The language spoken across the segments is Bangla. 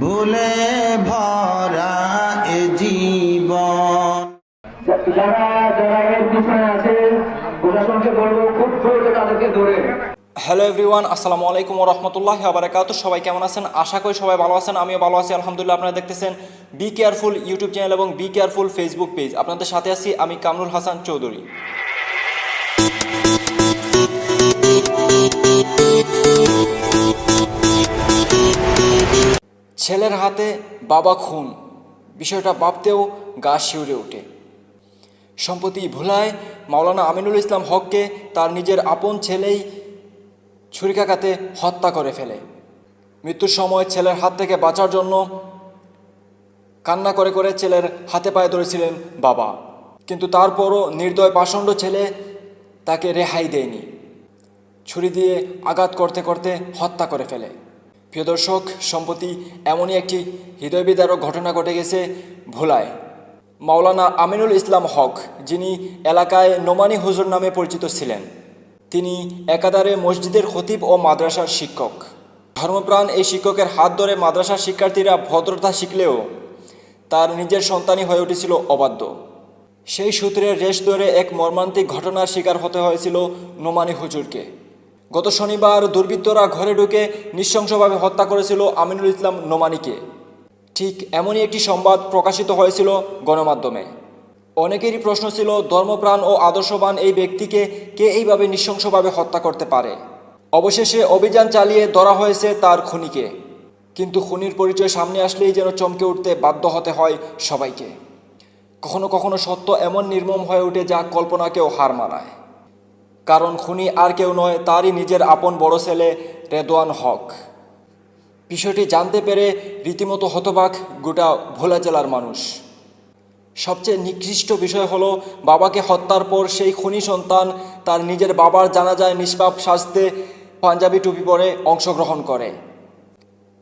ভুলে ভরা এ জীবন। হ্যালো এভরিওয়ান আসসালামু আলাইকুম রহমতুল্লাহ আবরাকাত সবাই কেমন আছেন? আশা করি সবাই ভালো আছেন, আমিও ভালো আছি, আলহামদুলিল্লাহ। আপনারা দেখতেছেন বি কেয়ারফুল ইউটিউব চ্যানেল এবং বি কেয়ারফুল ফেসবুক পেজ আপনাদের সাথে আছি আমি কামরুল হাসান চৌধুরী। ছেলের হাতে বাবা খুন। বিষয়টা ভাবতেও গা শিউরে ওঠে। সম্প্রতি ভোলায় মাওলানা আমিনুল ইসলাম হককে তার নিজের আপন ছেলেই ছুরিকাঘাতে হত্যা করে ফেলে। মৃত্যুর সময় ছেলের হাত থেকে বাঁচার জন্য কান্না করে করে ছেলের হাতে পায়ে ধরেছিলেন বাবা। কিন্তু তারপরও নির্দয় পাষণ্ড ছেলে তাকে রেহাই দেয়নি। ছুরি দিয়ে আঘাত করতে করতে হত্যা করে ফেলে। প্রিয় দর্শক, সম্প্রতি এমনই একটি হৃদয়বিদারক ঘটনা ঘটে গেছে ভোলায়। মাওলানা আমিনুল ইসলাম হক, যিনি এলাকায় নোমানি হুজুর নামে পরিচিত ছিলেন। তিনি একাধারে মসজিদের খতিব ও মাদ্রাসার শিক্ষক। ধর্মপ্রাণ এই শিক্ষকের হাত ধরে মাদ্রাসার শিক্ষার্থীরা ভদ্রতা শিখলেও তার নিজের সন্তানই হয়ে উঠেছিল অবাধ্য। সেই সূত্রে রেশ ধরে এক মর্মান্তিক ঘটনার শিকার হতে হয়েছিল নোমানি হুজুরকে। গত শনিবার দুর্বৃত্তরা ঘরে ঢুকে নৃশংসভাবে হত্যা করেছিল আমিনুল ইসলাম নোমানিকে। ঠিক এমনই একটি সংবাদ প্রকাশিত হয়েছিল গণমাধ্যমে। অনেকেরই প্রশ্ন ছিল, ধর্মপ্রাণ ও আদর্শবান এই ব্যক্তিকে কে এইভাবে নৃশংসভাবে হত্যা করতে পারে? অবশেষে অভিযান চালিয়ে ধরা হয়েছে তার খুনিকে। কিন্তু খুনির পরিচয় সামনে আসলেই যেন চমকে উঠতে বাধ্য হতে হয় সবাইকে। কখনো কখনো সত্য এমন নির্মম হয়ে ওঠে যা কল্পনাকেও হার মানায়। কারণ খুনি আর কেউ নয়, তারই নিজের আপন বড় ছেলে রেদওয়ান হক। বিষয়টি জানতে পেরে রীতিমতো হতবাক গোটা ভোলা জেলার মানুষ। সবচেয়ে নিকৃষ্ট বিষয় হলো বাবাকে হত্যার পর সেই খুনি সন্তান তার নিজের বাবার জানাজায় নিষ্পাপ শাস্তে পাঞ্জাবি টুপি পরে অংশগ্রহণ করে।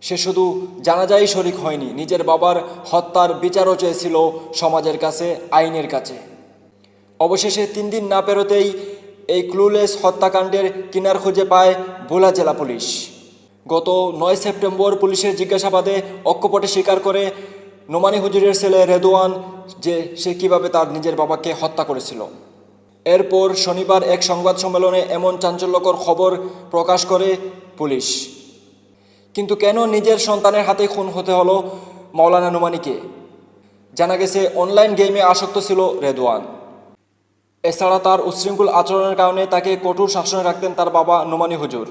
সে শুধু জানাজাই শরিক হয়নি, নিজের বাবার হত্যার বিচারও চেয়েছিল সমাজের কাছে, আইনের কাছে। অবশেষে তিন দিন না পেরোতেই এই ক্লুলেস হত্যাকাণ্ডের কিনার খুঁজে পায় ভোলা জেলা পুলিশ। গত নয় সেপ্টেম্বর পুলিশের জিজ্ঞাসাবাদে অক্ষপটে স্বীকার করে নোমানি হুজুরের ছেলে রেদোয়ান যে সে কীভাবে তার নিজের বাবাকে হত্যা করেছিল। এরপর শনিবার এক সংবাদ সম্মেলনে এমন চাঞ্চল্যকর খবর প্রকাশ করে পুলিশ। কিন্তু কেন নিজের সন্তানের হাতে খুন হতে হলো মাওলানা নোমানিকে? জানা গেছে অনলাইন গেমে আসক্ত ছিল রেদওয়ান এছাড়া তার উচ্ছৃঙ্খল আচরণের কারণে তাকে কঠোর শাসনে রাখতেন তার বাবা নোমানি হুজুর।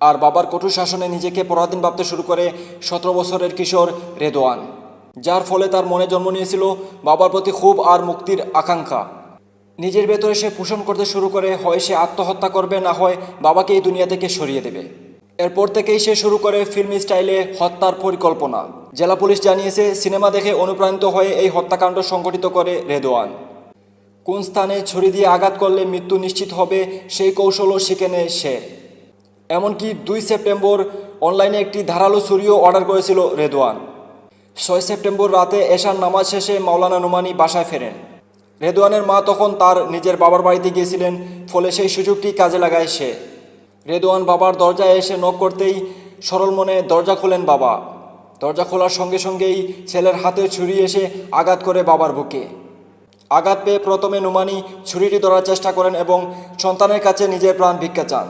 আর বাবার কঠোর শাসনে নিজেকে পরাধীন ভাবতে শুরু করে সতেরো বছরের কিশোর রেদোয়ান, যার ফলে তার মনে জন্ম নিয়েছিল বাবার প্রতি খুব আর মুক্তির আকাঙ্ক্ষা। নিজের ভেতরে সে পোষণ করতে শুরু করে, হয় সে আত্মহত্যা করবে, না হয় বাবাকে এই দুনিয়া থেকে সরিয়ে দেবে। এরপর থেকেই সে শুরু করে ফিল্মি স্টাইলে হত্যার পরিকল্পনা। জেলা পুলিশ জানিয়েছে, সিনেমা দেখে অনুপ্রাণিত হয়ে এই হত্যাকাণ্ড সংগঠিত করে রেদোয়ান। কোন স্থানে ছুরি দিয়ে আঘাত করলে মৃত্যু নিশ্চিত হবে, সেই কৌশলও শিখে নেয় সে। এমনকি দুই সেপ্টেম্বর অনলাইনে একটি ধারালো ছুরিও অর্ডার করেছিল রেদওয়ান ছয় সেপ্টেম্বর রাতে এশার নামাজ শেষে মাওলানা নুমানি বাসায় ফেরেন। রেদওয়ানের মা তখন তার নিজের বাবার বাড়িতে গিয়েছিলেন, ফলে সেই সুযোগটি কাজে লাগায় সে। রেদওয়ান বাবার দরজায় এসে নখ করতেই সরল মনে দরজা খোলেন বাবা। দরজা খোলার সঙ্গে সঙ্গেই ছেলের হাতে ছুরি এসে আঘাত করে বাবার বুকে। আঘাত পেয়ে প্রথমে নুমানি ছুরিটি ধরার চেষ্টা করেন এবং সন্তানের কাছে নিজের প্রাণ ভিক্ষা চান।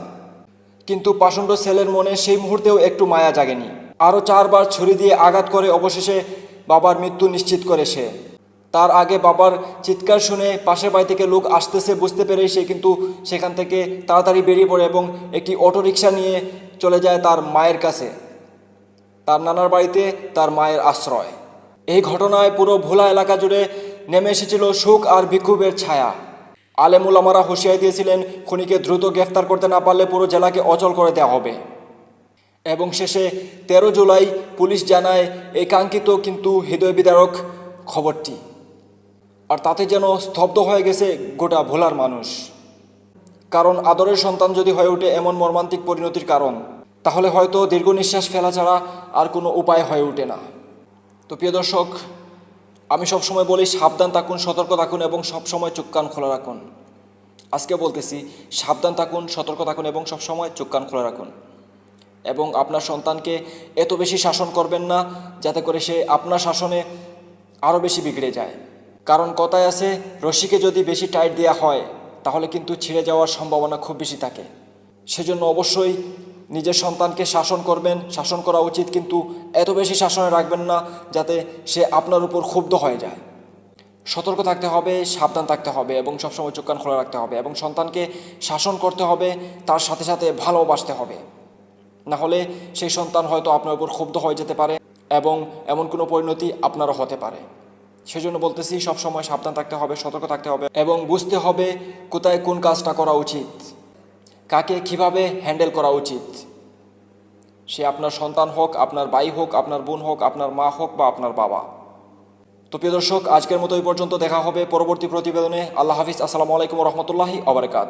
কিন্তু পাষণ্ড ছেলের মনে সেই মুহূর্তেও একটু মায়া জাগেনি। আরও চারবার ছুরি দিয়ে আঘাত করে অবশেষে বাবার মৃত্যু নিশ্চিত করে সে। তার আগে বাবার চিৎকার শুনে পাশের বাড়ি থেকে লোক আসতেছে বুঝতে পেরেই সে কিন্তু সেখান থেকে তাড়াতাড়ি বেরিয়ে পড়ে এবং একটি অটোরিকশা নিয়ে চলে যায় তার মায়ের কাছে। তার নানার বাড়িতে তার মায়ের আশ্রয়। এই ঘটনায় পুরো ভোলা এলাকা জুড়ে নেমে এসেছিল সুখ আর বিক্ষোভের ছায়া। আলেমুল আমারা হুঁশিয়ারি দিয়েছিলেন, খুনিকে দ্রুত গ্রেফতার করতে না পারলে পুরো জেলাকে অচল করে দেওয়া হবে। এবং শেষে তেরো জুলাই পুলিশ জানায়, এই কাঙ্ক্ষিত কিন্তু হৃদয় বিদারক খবরটি। আর তাতে যেন স্তব্ধ হয়ে গেছে গোটা ভোলার মানুষ। কারণ আদরের সন্তান যদি হয়ে ওঠে এমন মর্মান্তিক পরিণতির কারণ, তাহলে হয়তো দীর্ঘ নিঃশ্বাস ফেলা ছাড়া আর কোনো উপায় হয়ে ওঠে না। তো প্রিয় দর্শক আমি সবসময় বলি, সাবধান থাকুন, সতর্ক থাকুন এবং সবসময় চোখ কান খোলা রাখুন। আজকে বলতেছি, সাবধান থাকুন, সতর্ক থাকুন এবং সবসময় চোখ কান খোলা রাখুন। এবং আপনার সন্তানকে এত বেশি শাসন করবেন না, যাতে করে সে আপনার শাসনে আরও বেশি বিগড়ে যায়। কারণ কথায় আছে, রশিকে যদি বেশি টাইট দেওয়া হয়, তাহলে কিন্তু ছিঁড়ে যাওয়ার সম্ভাবনা খুব বেশি থাকে। সেজন্য অবশ্যই নিজের সন্তানকে শাসন করবেন, শাসন করা উচিত, কিন্তু এত বেশি শাসনে রাখবেন না যাতে সে আপনার উপর ক্ষুব্ধ হয়ে যায়। সতর্ক থাকতে হবে, সাবধান থাকতে হবে এবং সবসময় চোখ কান খোলা রাখতে হবে এবং সন্তানকে শাসন করতে হবে, তার সাথে সাথে ভালোবাসতে হবে। না হলে সেই সন্তান হয়তো আপনার উপর ক্ষুব্ধ হয়ে যেতে পারে এবং এমন কোনো পরিণতি আপনারও হতে পারে। সেজন্য বলতেছি, সবসময় সাবধান থাকতে হবে, সতর্ক থাকতে হবে এবং বুঝতে হবে কোথায় কোন কাজটা করা উচিত। কাকে কীভাবে হ্যান্ডেল করা উচিত? সে আপনার সন্তান হোক, আপনার ভাই হোক, আপনার বোন হোক, আপনার মা হোক বা আপনার বাবা। তো প্রিয় দর্শক, আজকের মতো এই পর্যন্ত দেখা হবে পরবর্তী প্রতিবেদনে। আল্লাহ হাফিজ, আসসালামু আলাইকুম রহমতুল্লাহি আবরকাত